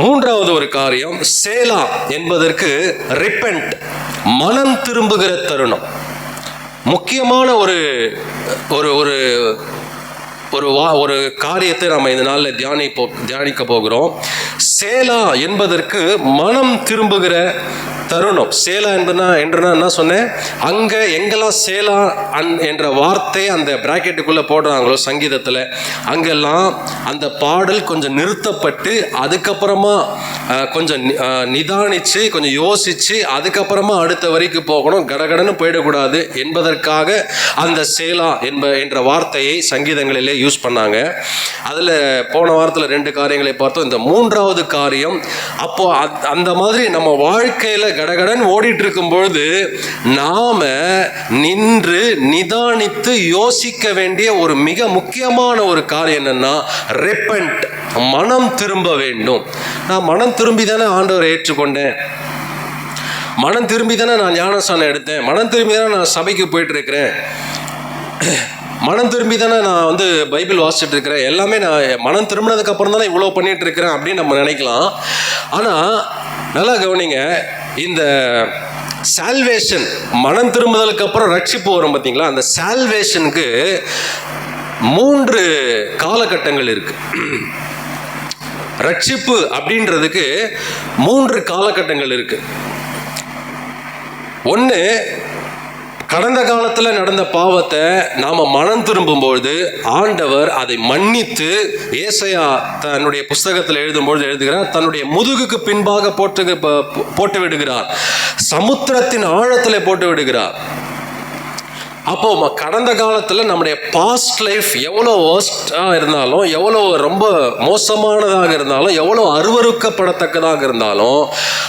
மூன்றாவது ஒரு காரியம் சேலா என்பதற்கு ரிப்பெண்ட் மனம் திரும்புகிற தருணம். முக்கியமான ஒரு ஒரு ஒரு ஒரு வா ஒரு காரியத்தை நம்ம இந்த நாளில் தியானிப்போ தியானிக்க போகிறோம். சேலா என்பதற்கு மனம் திரும்புகிற தருணம். சேலா என்பதுனா என்றுனா என்ன சொன்னேன்? அங்கே எங்கெல்லாம் சேலா அன் என்ற வார்த்தை அந்த ப்ராக்கெட்டுக்குள்ளே போடுறாங்களோ சங்கீதத்தில் அங்கெல்லாம் அந்த பாடல் கொஞ்சம் நிறுத்தப்பட்டு அதுக்கப்புறமா கொஞ்சம் நிதானித்து கொஞ்சம் யோசித்து அதுக்கப்புறமா அடுத்த வரைக்கும் போகணும். கடகடன்னு போயிடக்கூடாது என்பதற்காக அந்த சேலா என்ப என்ற வார்த்தையை சங்கீதங்களிலே யூஸ் பண்ணாங்க. அதில் போன வாரத்தில் ரெண்டு காரியங்களை பார்த்தோம். இந்த மூன்றாவது காரியம் அப்போது அத்- அந்த மாதிரி நம்ம வாழ்க்கையில் கடகடன் ஓடிட்டு இருக்கும் பொழுது நாம நின்று நிதானித்து யோசிக்க வேண்டிய ஒரு மிக முக்கியமான ஒரு காரியம் என்னன்னா ரெப்பண்ட் மனம் திரும்ப வேண்டும் நான் மனம் திரும்பி தானே ஆண்டவரை ஏற்றுக்கொண்டேன் மனம் திரும்பி தானே நான் ஞானஸ்தானம் எடுத்தேன் மனம் திரும்பி தானே நான் சபைக்கு போயிட்டு இருக்கிறேன் மனம் திரும்பி தானே நான் வந்து பைபிள் வாசிச்சுட்டு இருக்கிறேன் எல்லாமே நான் மனம் திரும்பினதுக்கு அப்புறம் தானே இவ்வளோ பண்ணிட்டு இருக்கிறேன் அப்படின்னு நம்ம நினைக்கலாம் ஆனால் நல்லா கவனிங்க இந்த சால்வேஷன் மனம் திரும்புதலுக்கு அப்புறம் ரட்சிப்பு வரும் பார்த்தீங்களா அந்த சால்வேஷனுக்கு மூன்று காலகட்டங்கள் இருக்கு. ரட்சிப்பு அப்படின்றதுக்கு மூன்று காலகட்டங்கள் இருக்கு. ஒன்று கடந்த காலத்தில் நடந்த பாவத்தை நாம் மனம் திரும்பும்பொழுது ஆண்டவர் அதை மன்னித்து ஏசையா தன்னுடைய புஸ்தகத்தில் எழுதும்பொழுது எழுதுகிறார் தன்னுடைய முதுகுக்கு பின்பாக போட்டு போட்டு விடுகிறார் சமுத்திரத்தின் ஆழத்தில் போட்டு விடுகிறார் அப்போ கடந்த காலத்தில் நம்முடைய பாஸ்ட் லைஃப் எவ்வளோ ஒர்ஸ்டாக இருந்தாலும் எவ்வளோ ரொம்ப மோசமானதாக இருந்தாலும் எவ்வளோ அருவருக்கப்படத்தக்கதாக இருந்தாலும்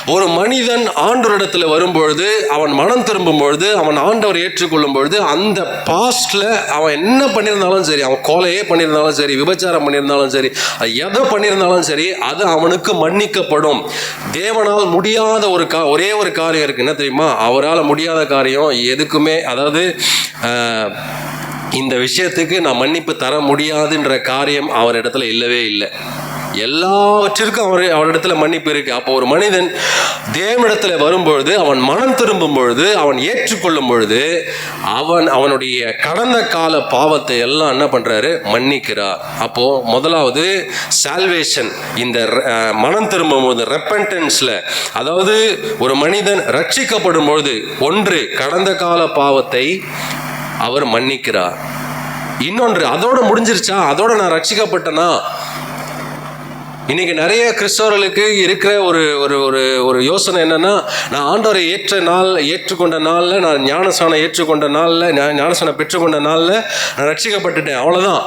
ஒரு மனிதன் ஆண்டவரிடத்தில் வரும்பொழுது அவன் மனம் திரும்பும் பொழுது அவன் ஆண்டவர் ஏற்றுக்கொள்ளும் பொழுது அந்த பாஸ்டில் அவன் என்ன பண்ணியிருந்தாலும் சரி அவன் கொலையே பண்ணியிருந்தாலும் சரி விபச்சாரம் பண்ணியிருந்தாலும் சரி அது எதை பண்ணியிருந்தாலும் சரி அது அவனுக்கு மன்னிக்கப்படும். தேவனால் முடியாத ஒரு கா ஒரே ஒரு காரியம் இருக்கு என்ன தெரியுமா? அவரால் முடியாத காரியம் எதுக்குமே அதாவது இந்த விஷயத்துக்கு நான் மன்னிப்பு தர முடியாதுன்ற காரியம் அவர் இடத்துல இல்லவே இல்லை. எல்லாவற்றிற்கும் அவர் அவரிடத்துல மன்னிப்பு இருக்கு. அப்போ ஒரு மனிதன் தேவனிடத்துல வரும்பொழுது அவன் மனம் திரும்பும் பொழுது அவன் ஏற்றுக்கொள்ளும் பொழுது அவன் அவனுடைய கடந்த கால பாவத்தை எல்லாம் என்ன பண்றாரு? மன்னிக்கிறார். அப்போ முதலாவது சால்வேஷன் இந்த மனம் திரும்பும் போது ரெப்பன்டன்ஸ்ல அதாவது ஒரு மனிதன் ரட்சிக்கப்படும் பொழுது ஒன்று கடந்த கால பாவத்தை அவர் மன்னிக்கிறார். இன்னொன்று அதோட முடிஞ்சிருச்சா? அதோட நான் ரட்சிக்கப்பட்டனா? இன்னைக்கு நிறைய கிறிஸ்தவர்களுக்கு இருக்கிற ஒரு ஒரு ஒரு ஒரு யோசனை என்னன்னா நான் ஆண்டவரை ஏற்ற நாள் ஏற்றுக்கொண்ட நாளில் நான் ஞானசானம் ஏற்றுக்கொண்ட நாளில் ஞானசானம் பெற்றுக்கொண்ட நாளில் நான் ரட்சிக்கப்பட்டுட்டேன். அவ்வளோதான்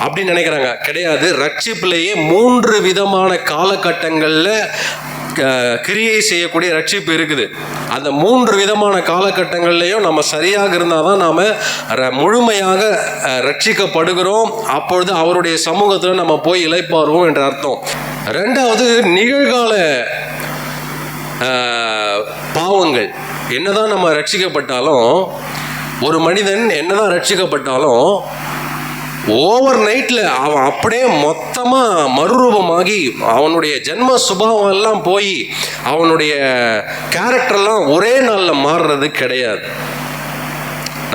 அப்படின்னு நினைக்கிறாங்க. கிடையாது. ரட்சிப்பிலேயே மூன்று விதமான காலகட்டங்களில் கிரியை செய்யக்கூடிய ரட்சிப்பு இருக்குது. அந்த மூன்று விதமான காலகட்டங்கள்லையும் நம்ம சரியாக இருந்தால் தான் நாம் முழுமையாக ரட்சிக்கப்படுகிறோம். அப்பொழுது அவருடைய சமூகத்தில் நம்ம போய் இழைப்பாருவோம் என்ற அர்த்தம். ரெண்டாவது நிகழ்கால பாவங்கள். என்னதான் நம்ம ரட்சிக்கப்பட்டாலும் ஒரு மனிதன் என்னதான் ரட்சிக்கப்பட்டாலும் ஓவர் நைட்டில் அவன் அப்படியே மொத்தமாக மறுரூபமாகி அவனுடைய ஜென்ம சுபாவம் எல்லாம் போய் அவனுடைய கேரக்டர்லாம் ஒரே நாளில் மாறுறது கிடையாது.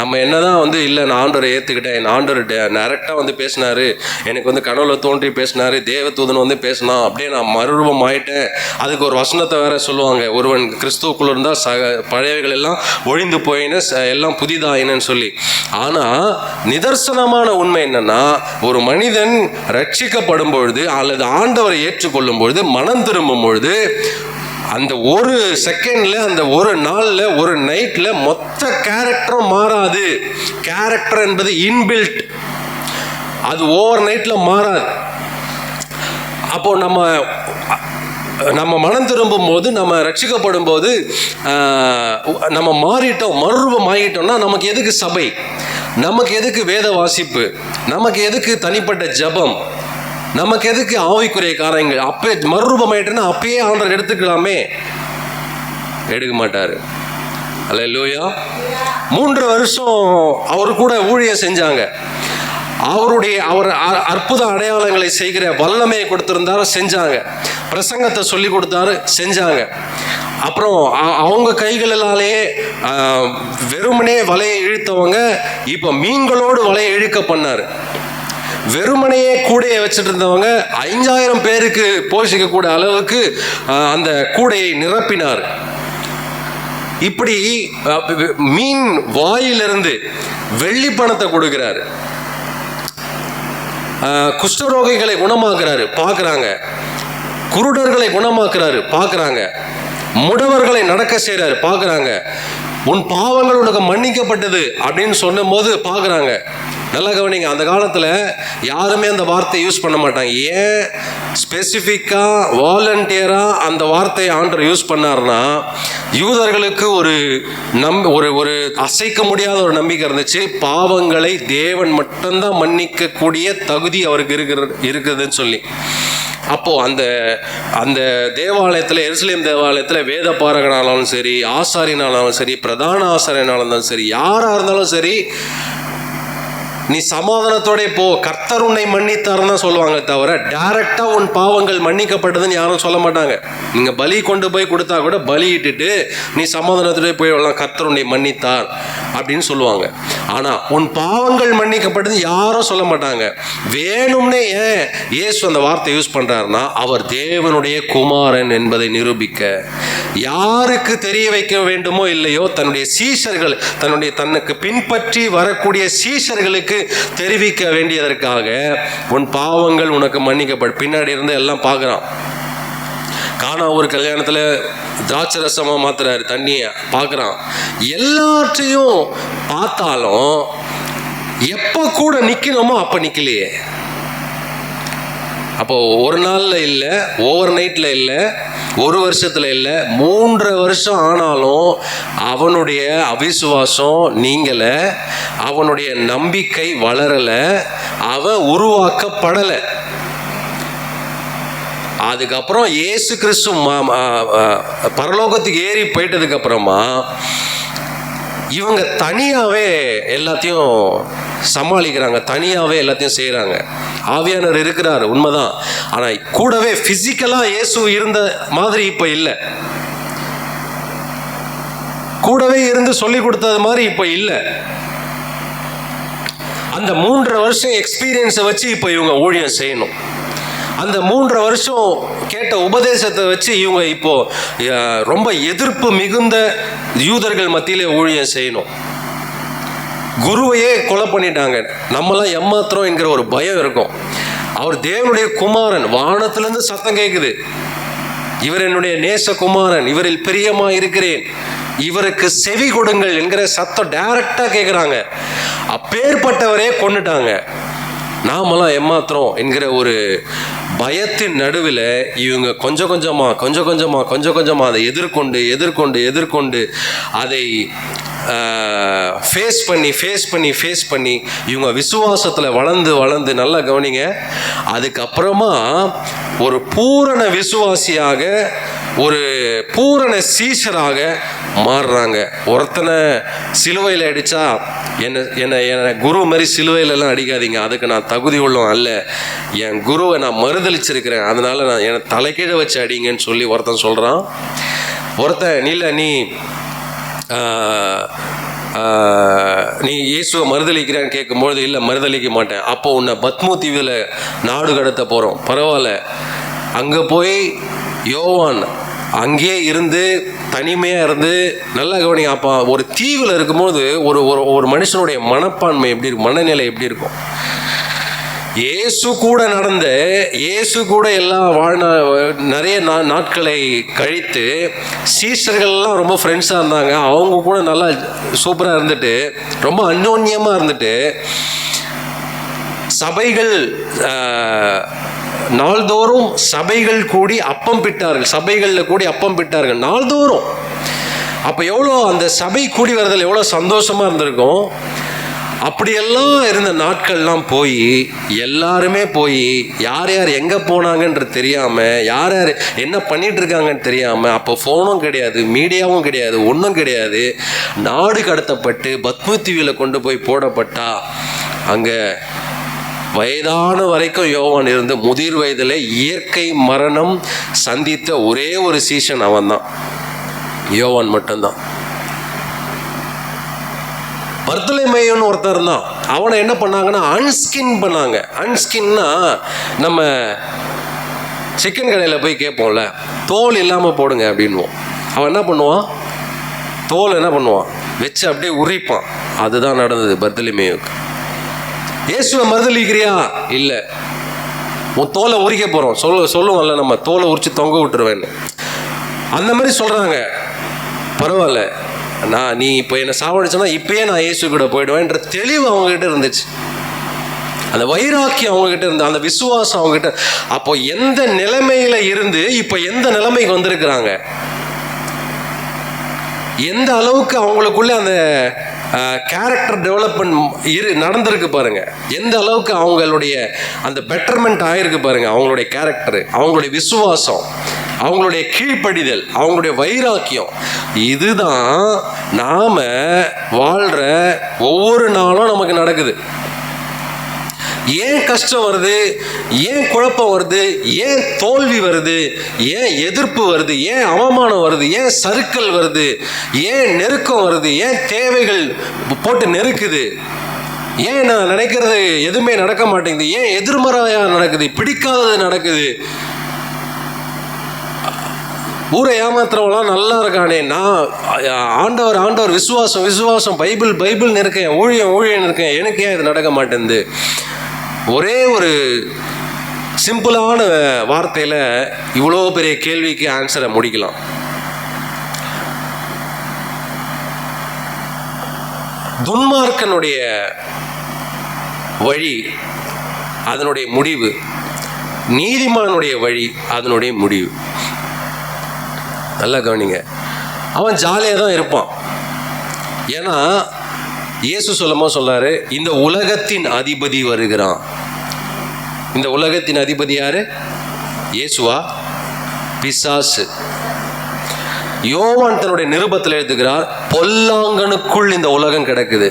நம்ம என்னதான் வந்து இல்லை நான் ஆண்டவரை ஏற்றுக்கிட்டேன் என் ஆண்டவர் டேரெக்டாக வந்து பேசினாரு எனக்கு வந்து கனவுல தோன்றி பேசினாரு தேவதூதன் வந்து பேசினான் அப்படியே நான் மறுரூபம் ஆயிட்டேன். அதுக்கு ஒரு வசனத்தை வேற சொல்லுவாங்க ஒருவன் கிறிஸ்துவுக்குள்ள இருந்தால் சக பழையவைகள் எல்லாம் ஒழிந்து போயின ச- எல்லாம் புதிதாயினன்னு சொல்லி. ஆனால் நிதர்சனமான உண்மை என்னன்னா ஒரு மனிதன் ரட்சிக்கப்படும் பொழுது அல்லது ஆண்டவரை ஏற்றுக்கொள்ளும் பொழுது மனம் திரும்பும் பொழுது அந்த ஒரு செகண்ட்ல அந்த ஒரு நாள்ல ஒரு நைட்ல மொத்த கேரக்டரும் மாறாது. கேரக்டர் என்பது இன்பில்ட் அது ஓவர் நைட்ல மாறாது. அப்போ நம்ம நம்ம மனம் திரும்பும் போது நம்ம ரட்சிக்கப்படும் போது நம்ம மாறிட்டோம் மறுரூபம் ஆகிட்டோம்னா நமக்கு எதுக்கு சபை? நமக்கு எதுக்கு வேத வாசிப்பு நமக்கு எதுக்கு தனிப்பட்ட ஜெபம்? நமக்கு எதுக்கு ஆவிக்குரிய காரியங்கள்? அப்பே மறுரூபம் ஆயிட்டுன்னா அப்பயே ஆண்டர் எடுத்துக்கலாமே. எடுக்க மாட்டார். அல்ல லூயா மூன்று வருஷம் அவர் கூட ஊழிய செஞ்சாங்க. அவருடைய அவர் அ- அற்புத அடையாளங்களை செய்கிற வல்லமையை கொடுத்துருந்தாரு செஞ்சாங்க. பிரசங்கத்தை சொல்லி கொடுத்தாரு செஞ்சாங்க. அப்புறம் அவங்க கைகளாலேயே வெறுமனே வலையை இழுத்தவங்க இப்போ மீன்களோடு வலையை இழுக்க பண்ணார். வெறுமனையே கூடையை வச்சுட்டு இருந்தவங்க ஐந்தாயிரம் பேருக்கு போஷிக்கக்கூடிய அளவுக்கு அந்த கூடையை நிரப்பினார். இப்படி மீன் வாயிலிருந்து வெள்ளி பணத்தை கொடுக்கிறாரு. குஷ்டரோகிகளை குணமாக்குறாரு பார்க்குறாங்க. குருடர்களை குணமாக்குறாரு பார்க்குறாங்க. முடவர்களை நடக்க செய்கிறாரு பார்க்குறாங்க. உன் பாவங்கள் உனக்கு மன்னிக்கப்பட்டது அப்படின்னு சொன்னும்போது பார்க்குறாங்க. நல்லா கவனிங்க அந்த காலத்தில் யாருமே அந்த வார்த்தையை யூஸ் பண்ண மாட்டாங்க. ஏன் ஸ்பெசிஃபிக்காக வாலண்டியராக அந்த வார்த்தையை ஆண்டர் யூஸ் பண்ணாருன்னா யூதர்களுக்கு ஒரு நம் ஒரு ஒரு அசைக்க முடியாத ஒரு நம்பிக்கை இருந்துச்சு. பாவங்களை தேவன் மட்டும்தான் மன்னிக்கக்கூடிய தகுதி அவருக்கு இருக்கிற இருக்குதுன்னு சொல்லி. அப்போது அந்த அந்த தேவாலயத்தில் எருசலேம் தேவாலயத்தில் வேத பாரகனாலும் சரி ஆசாரினாலும் சரி பிரதான ஆசாரியனாலும் சரி யாராக இருந்தாலும் சரி நீ சமாதானத்தோட போ. கர்த்தர் உன்னை மன்னித்தாருன்னு தான் சொல்லுவாங்க தவிர டைரக்டா உன் பாவங்கள் மன்னிக்கப்பட்டதுன்னு யாரும் சொல்ல மாட்டாங்க. நீங்க பலி கொண்டு போய் கொடுத்தா கூட பலியிட்டுட்டு நீ சமாதானத்தோட போய் வரலாம் கர்த்தர் உன்னை மன்னித்தார் அப்படின்னு சொல்லுவாங்க. ஆனா உன் பாவங்கள் மன்னிக்கப்பட்டது யாரும் சொல்ல மாட்டாங்க. வேணும்னே ஏன் இயேசு அந்த வார்த்தை யூஸ் பண்றாருன்னா அவர் தேவனுடைய குமாரன் என்பதை நிரூபிக்க. யாருக்கு தெரிய வைக்க வேண்டுமோ இல்லையோ தன்னுடைய சீஷர்கள் தன்னுடைய தன்னுக்கு பின்பற்றி வரக்கூடிய சீஷர்களுக்கு தெரிவிக்க வேண்டியதற்காக உன் பாவங்கள் உனக்கு மன்னிக்கப்படும். பின்னாடி இருந்து எல்லாம் பார்க்குறான். காணா ஒரு கல்யாணத்தில் திராட்சை ரசமாக மாத்துறாரு தண்ணியை பார்க்குறான். எல்லாற்றையும் பார்த்தாலும் எப்போ கூட நிற்கணுமோ அப்போ நிற்கலையே அப்போ ஒரு நாளில் இல்லை ஓவர் நைட்டில் இல்லை ஒரு வருஷத்தில் இல்லை மூன்று வருஷம் ஆனாலும் அவனுடைய அவிசுவாசம் நீங்களை அவனுடைய நம்பிக்கை வளரலை அவன் உருவாக்கப்படலை. அதுக்கப்புறம் ஏசு கிறிஸ்து பரலோகத்துக்கு ஏறி போயிட்டதுக்கப்புறமா இவங்க தனியாகவே எல்லாத்தையும் சமாளிக்கிறாங்க. தனியாகவே எல்லாத்தையும் செய்கிறாங்க ஆவியானவர் இருக்கிறார் உண்மைதான். ஆனால் கூடவே ஃபிசிக்கலாக இயேசு இருந்த மாதிரி இப்போ இல்லை. கூடவே இருந்து சொல்லி கொடுத்தது மாதிரி இப்போ இல்லை. அந்த மூன்றரை வருஷம் எக்ஸ்பீரியன்ஸை வச்சு இப்போ இவங்க ஊழியம் செய்யணும். அந்த மூன்றரை வருஷம் கேட்ட உபதேசத்தை வச்சு இவங்க இப்போ ரொம்ப எதிர்ப்பு மிகுந்த யூதர்கள் மத்தியிலே ஊழியம் செய்யணும். குருவையே கொலை பண்ணிட்டாங்க. நம்மளாம் ஏமாத்துறோம் என்கிற ஒரு பயம் இருக்கும். அவர் தேவனுடைய குமாரன். வானத்திலிருந்து சத்தம் கேட்குது இவர் என்னுடைய நேச குமாரன் இவரில் பிரியமா இருக்கிறேன். இவருக்கு செவி கொடுங்கள் என்கிற சத்தம் டைரக்டா கேட்குறாங்க அப்பேற்பட்டவரே கொண்டுட்டாங்க நாமெல்லாம் ஏமாத்துறோம் என்கிற ஒரு பயத்தின் நடுவில் இவங்க கொஞ்சம் கொஞ்சமாக கொஞ்சம் கொஞ்சமாக கொஞ்சம் கொஞ்சமாக அதை எதிர்கொண்டு எதிர்கொண்டு எதிர்கொண்டு அதை ஃபேஸ் பண்ணி ஃபேஸ் பண்ணி ஃபேஸ் பண்ணி இவங்க விசுவாசத்தில் வளர்ந்து வளர்ந்து நல்லா கவனிங்க. அதுக்கப்புறமா ஒரு பூரண விசுவாசியாக ஒரு பூரண சீஷராக மாறுறாங்க. ஒருத்தனை சிலுவையில் அடித்தா என்னை என்னை என்னை குரு மாதிரி சிலுவையிலலாம் அடிக்காதீங்க. அதுக்கு நான் தகுதி உள்ளவன் அல்ல. என் குருவை நான் மறுதளிச்சிருக்கிறேன். அதனால் நான் என்னை தலைக்கீழே வச்சு அடிங்கன்னு சொல்லி ஒருத்தன் சொல்கிறான் ஒருத்தன் நீ இல்லை நீ நீ இயேசுவை மறுதளிக்கிறான்னு கேட்கும்பொழுது இல்லை மறுதளிக்க மாட்டேன். அப்போ உன்னை பத்மு தீவில் நாடு கடத்த போகிறோம் பரவாயில்ல. அங்கே போய் யோவான் அங்கேயே இருந்து தனிமையாக இருந்து நல்லா கவனி அப்போ ஒரு தீவில் இருக்கும்போது ஒரு ஒரு ஒரு மனுஷனுடைய மனப்பான்மை எப்படி இருக்கும்? மனநிலை எப்படி இருக்கும்? இயேசு கூட நடந்த இயேசு கூட எல்லாம் வாழ்ந்த நிறைய நா நாட்களை கழித்து சீசர்கள்லாம் ரொம்ப ஃப்ரெண்ட்ஸாக இருந்தாங்க. அவங்க கூட நல்லா சூப்பராக இருந்துட்டு ரொம்ப அந்யோன்யமாக இருந்துட்டு சபைகள் நாள்தோறும் சபைகள் கூடி அப்பம் பிட்டார்கள். சபைகளில் கூடி அப்பம் பிட்டார்கள். நாள்தோறும். அப்போ எவ்வளோ அந்த சபை கூடி வரதில் எவ்வளோ சந்தோஷமாக இருந்திருக்கும்? அப்படியெல்லாம் இருந்த நாட்கள்லாம் போய் எல்லாருமே போய் யார் யார் எங்கே போனாங்கன்றது தெரியாமல் யார் யார் என்ன பண்ணிட்டு இருக்காங்கன்னு தெரியாமல் அப்போ ஃபோனும் கிடையாது மீடியாவும் கிடையாது ஒன்றும் கிடையாது நாடு கடத்தப்பட்டு பத்ம தீவியில் கொண்டு போய் போடப்பட்டா அங்கே வயதான வரைக்கும் யோவான் இருந்து முதிர் வயதில் இயற்கை மரணம் சந்தித்த ஒரே ஒரு சீசன் அவன்தான். யோவான் மட்டும்தான். பர்தலைமையன் ஒருத்தர் இருந்தான். அவனை என்ன பண்ணாங்கன்னா அன்ஸ்கின் பண்ணாங்க. அன்ஸ்கின்னா நம்ம சிக்கன் கடையில் போய் கேட்போம்ல தோல் இல்லாமல் போடுங்க அப்படின்வோம். அவன் என்ன பண்ணுவான்? தோல் என்ன பண்ணுவான்? வச்சு அப்படியே உரிப்பான். அதுதான் நடந்தது பர்தலிமேயுக்கு. இயேசுவை மறுதளிக்கிறியா இல்லை. உன் தோலை உரிக்க போகிறோம் சொல்ல சொல்லுவோம்ல நம்ம தோலை உரிச்சு தொங்க விட்டுருவேன்னு. அந்த மாதிரி சொல்கிறாங்க பரவாயில்ல. நான் நீ இப்போ என்னை சாவடிச்சோன்னா இப்பயே நான் இயேசு கூட போயிடுவேன்ற தெளிவு அவங்ககிட்ட இருந்துச்சு. அந்த வைராக்கியம் அவங்ககிட்ட இருந்து அந்த விசுவாசம் அவங்ககிட்ட அப்போ எந்த நிலைமையில இருந்து இப்போ எந்த நிலைமைக்கு வந்திருக்கிறாங்க? எந்த அளவுக்கு அவங்களுக்குள்ள அந்த கேரக்டர் டெவலப்மெண்ட் இரு நடந்திருக்கு பாருங்க. எந்த அளவுக்கு அவங்களுடைய அந்த பெட்டர்மெண்ட் ஆகிருக்கு பாருங்க அவங்களுடைய கேரக்டர் அவங்களுடைய விசுவாசம். அவங்களுடைய கீழ்ப்படிதல் அவங்களுடைய வைராக்கியம். இதுதான் நாம வாழ்ற ஒவ்வொரு நாளும் நமக்கு நடக்குது. ஏன் கஷ்டம் வருது? ஏன் குழப்பம் வருது? ஏன் தோல்வி வருது? ஏன் எதிர்ப்பு வருது? ஏன் அவமானம் வருது? ஏன் சறுக்கல் வருது? ஏன் நெருக்கம் வருது? ஏன் தேவைகள் போட்டு நெருக்குது? ஏன் நான் நினைக்கிறது எதுவுமே நடக்க மாட்டேங்குது? ஏன் எதிர்மறையாக நடக்குது? பிடிக்காதது நடக்குது? ஊரை ஏமாத்துறவங்களாம் நல்லா இருக்கானே. நான் ஆண்டவர் ஆண்டவர் விசுவாசம் விசுவாசம் பைபிள் பைபிள்னு இருக்கேன். ஊழியம் ஊழியன் இருக்கேன். எனக்கு ஏன் இது நடக்க மாட்டேங்குது ஒரே ஒரு சிம்பிளான வார்த்தையில் இவ்வளோ பெரிய கேள்விக்கு ஆன்சரை முடிக்கலாம். துன்மார்க்கனுடைய வழி அதனுடைய முடிவு. நீதிமானுடைய வழி அதனுடைய முடிவு. நல்லா கவனிங்க. அவன் ஜாலியாக தான் இருப்பான். ஏன்னா இயேசு சொல்லமா சொல்கிறாரு இந்த உலகத்தின் அதிபதி வருகிறான். இந்த உலகத்தின் அதிபதி யாரு? இயேசுவா? பிசாசு. யோவான் தன்னுடைய நிருபத்தில் எழுதுகிறார் பொல்லாங்கனுக்குள் இந்த உலகம் கிடக்குது.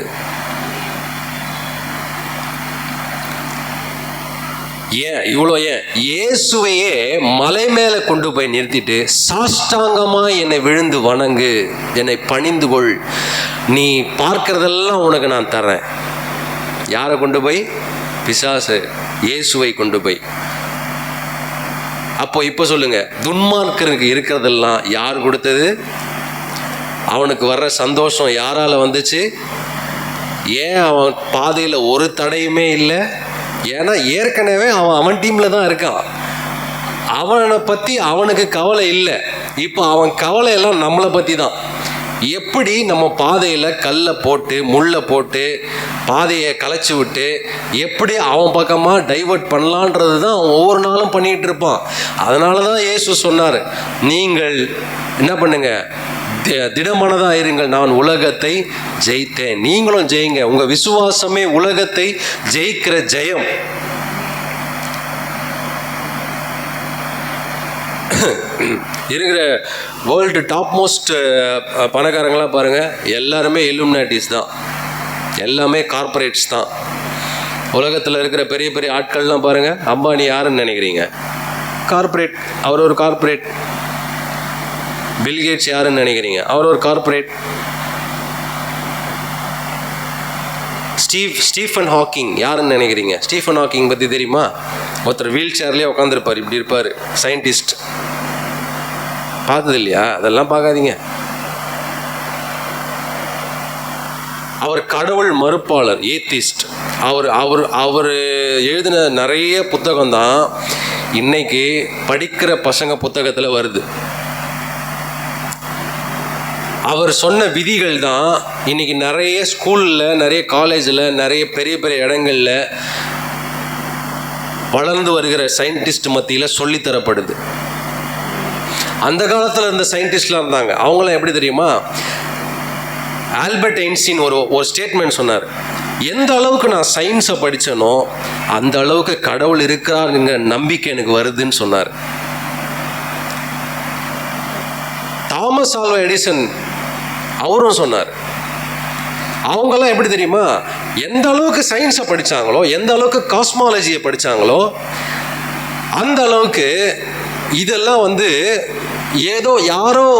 ஏன்? இவ்வளோ ஏன்? இயேசுவையே மலை மேலே கொண்டு போய் நிறுத்திட்டு சாஷ்டாங்கமாக என்னை விழுந்து வணங்கு என்னை பணிந்து கொள். நீ பார்க்கறதெல்லாம் உனக்கு நான் தரேன் யாரை கொண்டு போய்? பிசாசு இயேசுவை கொண்டு போய். அப்போ இப்போ சொல்லுங்க துன்மார்க்கருக்கு இருக்கிறதெல்லாம் யார் கொடுத்தது? அவனுக்கு வர்ற சந்தோஷம் யாரால் வந்துச்சு? ஏன் அவன் பாதையில் ஒரு தடையுமே இல்லை? ஏன்னா ஏற்கனவே அவன் அவன் டீமில் தான் இருக்கான். அவனை பற்றி அவனுக்கு கவலை இல்லை. இப்போ அவன் கவலை எல்லாம் நம்மளை பற்றி தான். எப்படி நம்ம பாதையில் கல்லை போட்டு முள்ளை போட்டு பாதையை களைச்சி விட்டு எப்படி அவன் பக்கமாக டைவர்ட் பண்ணலான்றது தான் அவன் ஒவ்வொரு நாளும் பண்ணிகிட்டு இருப்பான். அதனால தான் இயேசு சொன்னார் நீங்கள் என்ன பண்ணுங்கள் தி- திடமனதா இருங்கள் நான் உலகத்தை ஜெயித்தேன். நீங்களும் ஜெயிங்க. உங்க விசுவாசமே உலகத்தை ஜெயிக்கிற ஜெயம். இருக்கிற வேர்ல்டு டாப் மோஸ்ட் பணக்காரங்களாம் பாருங்க. எல்லாருமே எலுமினாட்டிஸ் தான். எல்லாமே கார்ப்பரேட்ஸ் தான். உலகத்தில் இருக்கிற பெரிய பெரிய ஆட்கள்லாம் பாருங்க. அம்பானி யாருன்னு நினைக்கிறீங்க? கார்ப்பரேட் அவர் ஒரு கார்ப்பரேட் பில்கேட்ஸ் யாருன்னு நினைக்கிறீங்க? அவர் ஒரு கார்ப்பரேட் ஸ்டீவ் ஸ்டீஃபன் ஹாக்கிங் யாருன்னு நினைக்கிறீங்க? ஸ்டீஃபன் ஹாக்கிங் பற்றி தெரியுமா? ஒருத்தர் வீல் சேர்லேயே உட்காந்துருப்பார் இப்படி இருப்பார். சயின்டிஸ்ட் பார்த்தது இல்லையா அதெல்லாம் பார்க்காதீங்க. அவர் கடவுள் மறுப்பாளர் ஏத்திஸ்ட் அவர் அவர் அவர் எழுதின நிறைய புத்தகம் தான் இன்னைக்கு படிக்கிற பசங்க புத்தகத்தில் வருது. அவர் சொன்ன விதிகள் தான் இன்னைக்கு நிறைய ஸ்கூலில் நிறைய காலேஜில் நிறைய பெரிய பெரிய இடங்களில் வளர்ந்து வருகிற சயின்டிஸ்ட் மத்தியில் சொல்லித்தரப்படுது அந்த காலத்தில் இருந்த சயின்டிஸ்ட்லாம் இருந்தாங்க. அவங்களாம் எப்படி தெரியுமா? ஆல்பர்ட் ஐன்ஸ்டீன் ஒரு ஒரு ஸ்டேட்மெண்ட் சொன்னார். எந்த அளவுக்கு நான் சயின்ஸை படித்தேனோ அந்த அளவுக்கு கடவுள் இருக்கிறாருங்கிற நம்பிக்கை எனக்கு வருதுன்னு சொன்னார். தாமஸ் ஆல்வா எடிசன் அவரும் சொன்னார். அவங்கெல்லாம் எப்படி தெரியுமா? எந்த அளவுக்கு சயின்ஸை படிச்சாங்களோ எந்த அளவுக்கு காஸ்மாலஜியை படித்தாங்களோ அந்த அளவுக்கு இதெல்லாம் வந்து ஏதோ யாரோ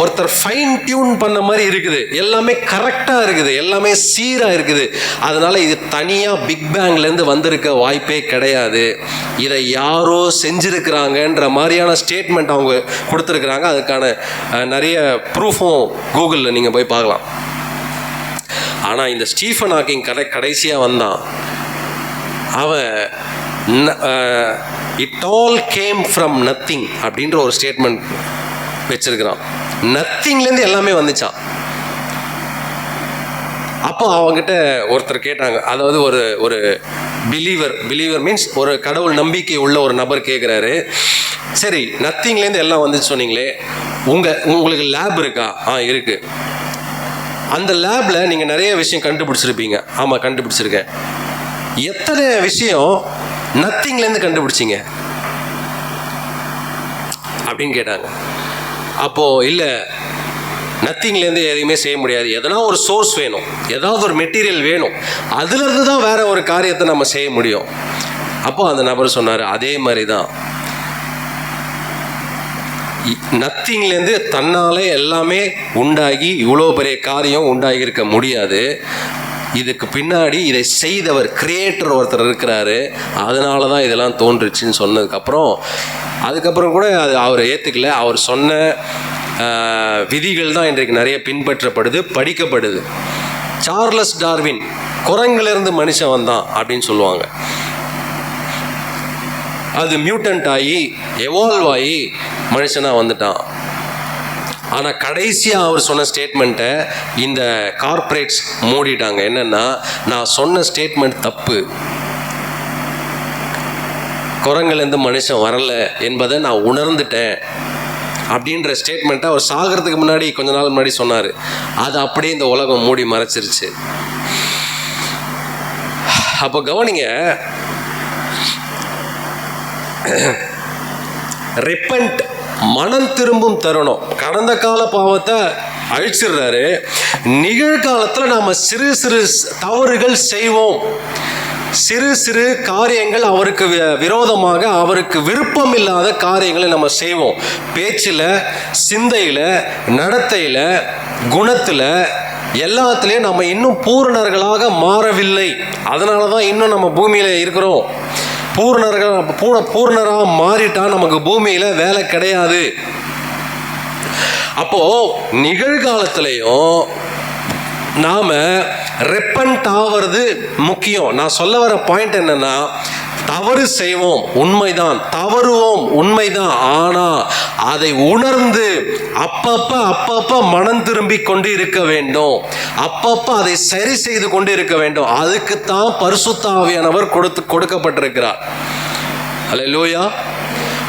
ஒருத்தர் ஃபைன் டியூன் பண்ண மாதிரி இருக்குது. எல்லாமே கரெக்டாக இருக்குது. எல்லாமே சீராக இருக்குது. அதனால் இது தனியாக பிக் பேங்லேருந்து வந்திருக்க வாய்ப்பே கிடையாது. இதை யாரோ செஞ்சுருக்கிறாங்கன்ற மாதிரியான ஸ்டேட்மெண்ட் அவங்க கொடுத்துருக்குறாங்க. அதுக்கான நிறைய ப்ரூஃபும் கூகுளில் நீங்கள் போய் பார்க்கலாம். ஆனால் இந்த ஸ்டீஃபன் ஹாக்கிங் கடை கடைசியாக வந்தான். அவன் it all came from nothing அப்படின்ற ஒரு ஸ்டேட்மெண்ட் வச்சிருக்கிறான். நத்திங்லேருந்து எல்லாமே வந்துச்சான் அப்போ அவங்ககிட்ட ஒருத்தர் கேட்டாங்க. அதாவது ஒரு ஒரு பிலீவர் பிலீவர் மீன்ஸ் ஒரு கடவுள் நம்பிக்கை உள்ள ஒரு நபர் கேட்குறாரு சரி நத்திங்லேருந்து எல்லாம் வந்துச்சு சொன்னீங்களே உங்கள் உங்களுக்கு லேப் இருக்கா? ஆ இருக்குது அந்த லேபில் நீங்கள் நிறைய விஷயம் கண்டுபிடிச்சிருப்பீங்க. ஆமாம் கண்டுபிடிச்சிருக்கேன். எத்தனை விஷயம் நத்திங்லேருந்து கண்டுபிடிச்சிங்க? அப்படின்னு கேட்டாங்க. அப்போது இல்லை நத்திங்லேருந்து எதையுமே செய்ய முடியாது. எதனா ஒரு சோர்ஸ் வேணும். ஏதாவது ஒரு மெட்டீரியல் வேணும். அதுலேருந்து தான் வேற ஒரு காரியத்தை நம்ம செய்ய முடியும். அப்போ அந்த நபர் சொன்னார் அதே மாதிரி தான் நத்திங்லேருந்து தன்னாலே எல்லாமே உண்டாகி இவ்வளோ பெரிய காரியம் உண்டாகி இருக்க முடியாது. இதுக்கு பின்னாடி இதை செய்தவர் கிரியேட்டர் ஒருத்தர் இருக்கிறாரு. அதனால தான் இதெல்லாம் தோன்றுச்சுன்னு சொன்னதுக்கப்புறம் அதுக்கப்புறம் கூட அது அவர் ஏற்றுக்கல அவர் சொன்ன விதிகள் தான் இன்றைக்கு நிறைய பின்பற்றப்படுது படிக்கப்படுது. சார்லஸ் டார்வின் குரங்கிலிருந்து மனுஷன் வந்தான் அப்படின்னு சொல்லுவாங்க. அது மியூட்டன்ட் ஆகி எவால்வ் ஆகி மனுஷனாக வந்துட்டான். ஆனால் கடைசியாக அவர் சொன்ன ஸ்டேட்மெண்ட்டை இந்த கார்ப்பரேட்ஸ் மூடிட்டாங்க. என்னென்னா நான் சொன்ன ஸ்டேட்மெண்ட் தப்பு. குரங்குலேருந்து மனுஷன் வரல என்பதை நான் உணர்ந்துட்டேன் அப்படின்ற ஸ்டேட்மெண்ட்டை அவர் சாகிறதுக்கு முன்னாடி கொஞ்ச நாள் முன்னாடி சொன்னார். அது அப்படியே இந்த உலகம் மூடி மறைச்சிருச்சு. அப்போ கவனிங்க ரிப்பன்ட் மனம் திரும்பும் தருணம். கடந்த கால பாவத்தை அழிச்சிடுறாரு. நிகழ்காலத்தில் நாம் சிறு சிறு தவறுகள் செய்வோம். சிறு சிறு காரியங்கள் அவருக்கு வி- விரோதமாக அவருக்கு விருப்பம் இல்லாத காரியங்களை நம்ம செய்வோம். பேச்சில் சிந்தையில் நடத்தையில் குணத்தில் எல்லாத்துலேயும் நம்ம இன்னும் பூரணர்களாக மாறவில்லை. அதனால தான் இன்னும் நம்ம பூமியில் இருக்கிறோம். பூர்ணர்கள் பூர்ண பூர்ணராக மாறிட்டா நமக்கு பூமியில் வேலை கிடையாது. அப்போ நிகழ்காலத்திலையும் நாம ரெப்பன்ட் ஆகிறது முக்கியம். நான் சொல்ல வர பாயிண்ட் என்னன்னா தவறு செய்வோம் உண்மைதான். தவறுவோம் உண்மைதான். ஆனா அதை உணர்ந்து அப்பப்ப அப்பப்ப மனம் திரும்பி கொண்டு இருக்க வேண்டும். அப்பப்ப அதை சரி செய்து கொண்டு இருக்க வேண்டும். அதுக்குத்தான் பரிசுத்தாவியானவர் கொடுத்து கொடுக்கப்பட்டிருக்கிறார். அல்லேலூயா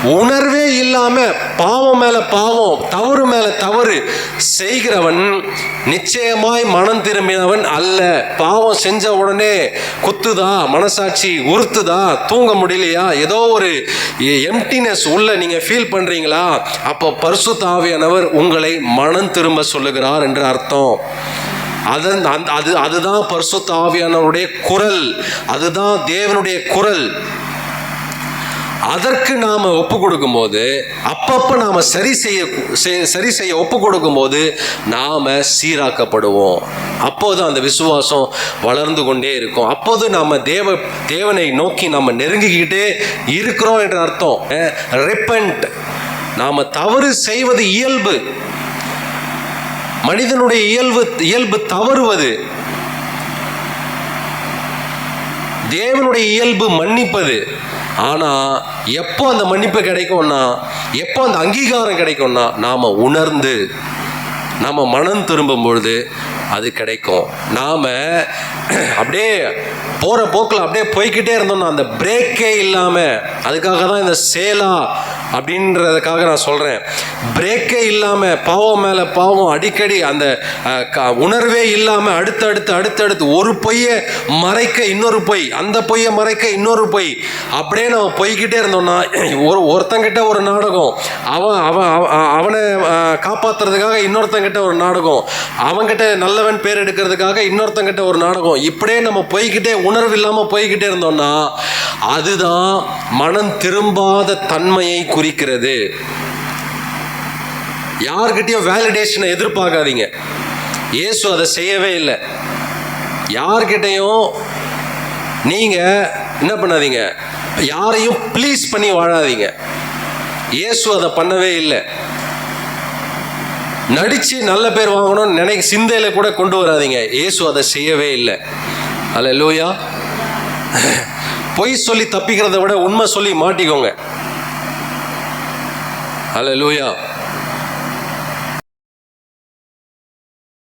உணர்வே இல்லாம பாவம் மேல பாவம் தவறு மேல தவறு செய்கிறவன் நிச்சயமாய் மனம் திரும்பினவன் அல்ல. பாவம் செஞ்ச உடனே குத்துதா மனசாட்சி உறுத்துதா தூங்க முடியலையா? ஏதோ ஒரு எம்டினஸ் உள்ள நீங்க ஃபீல் பண்றீங்களா? அப்போ பரிசுத்த ஆவியானவர் உங்களை மனம் திரும்ப சொல்லுகிறார் என்று அர்த்தம். அதன் அந் அது அதுதான் பரிசுத்த ஆவியானவருடைய குரல். அதுதான் தேவனுடைய குரல். அதற்கு நாம் ஒப்பு கொடுக்கும்போது அப்பப்போ நாம் சரி செய்ய சரி செய்ய ஒப்பு கொடுக்கும்போது நாம் சீராக்கப்படுவோம். அப்போது அந்த விசுவாசம் வளர்ந்து கொண்டே இருக்கும். அப்போது நாம் தேவ தேவனை நோக்கி நாம் நெருங்கிக்கிட்டே இருக்கிறோம் என்ற அர்த்தம். ரெப்பன்ட் நாம் தவறு செய்வது இயல்பு. மனிதனுடைய இயல்பு இயல்பு தவறுவது. தேவனுடைய இயல்பு மன்னிப்பது. ஆனா எப்போ அந்த மன்னிப்பு கிடைக்கும்னா எப்போ அந்த அங்கீகாரம் கிடைக்கும்னா நாம உணர்ந்து நம்ம மனம் திரும்பும் பொழுது அது கிடைக்கும். நாம அப்படியே போற போக்கில் அப்படியே போய்க்கிட்டே இருந்தோம்னா அந்த பிரேக்கே இல்லாம அதுக்காக தான் இந்த சேலா அப்படின்றதுக்காக நான் சொல்கிறேன் பிரேக்கே இல்லாமல் பாவம் மேலே பாவம் அடிக்கடி அந்த க- உணர்வே இல்லாமல் அடுத்தடுத்து அடுத்தடுத்து ஒரு பொய்யை மறைக்க இன்னொரு பொய் அந்த பொய்யை மறைக்க இன்னொரு பொய் அப்படியே நம்ம பொய்கிட்டே இருந்தோம்னா ஒரு ஒருத்தங்கிட்ட ஒரு நாடகம் அவன் அவன் அவ- அவனை காப்பாற்றுறதுக்காக காப்பாத்துறதுக்காக இன்னொருத்தங்கிட்ட ஒரு நாடகம் அவன்கிட்ட நல்லவன் பேர் எடுக்கிறதுக்காக இன்னொருத்தங்கிட்ட ஒரு நாடகம் இப்படியே நம்ம போய்கிட்டே உணர்வு இல்லாமல் போய்கிட்டே இருந்தோம்னா அதுதான் மனம் திரும்பாத தன்மையை குறிக்கிறது. யார்கிட்டயும் வேலிடேஷனை எதிர்பார்க்காதீங்க. இயேசு அதை செய்யவே இல்லை. யார்கிட்டயும் நீங்க என்ன பண்ணாதீங்க? யாரையும் ப்ளீஸ் பண்ணி வாழாதீங்க. இயேசு அதை பண்ணவே இல்லை. நடிச்சு நல்ல பேர் வாங்கணும்னு நினை சிந்தையில கூட கொண்டு வராதீங்க. இயேசு அதை செய்யவே இல்லை. அல்ல லூயா பொய் சொல்லி தப்பிக்கிறத விட உண்மை சொல்லி மாட்டிக்கோங்க. அல்ல லூயா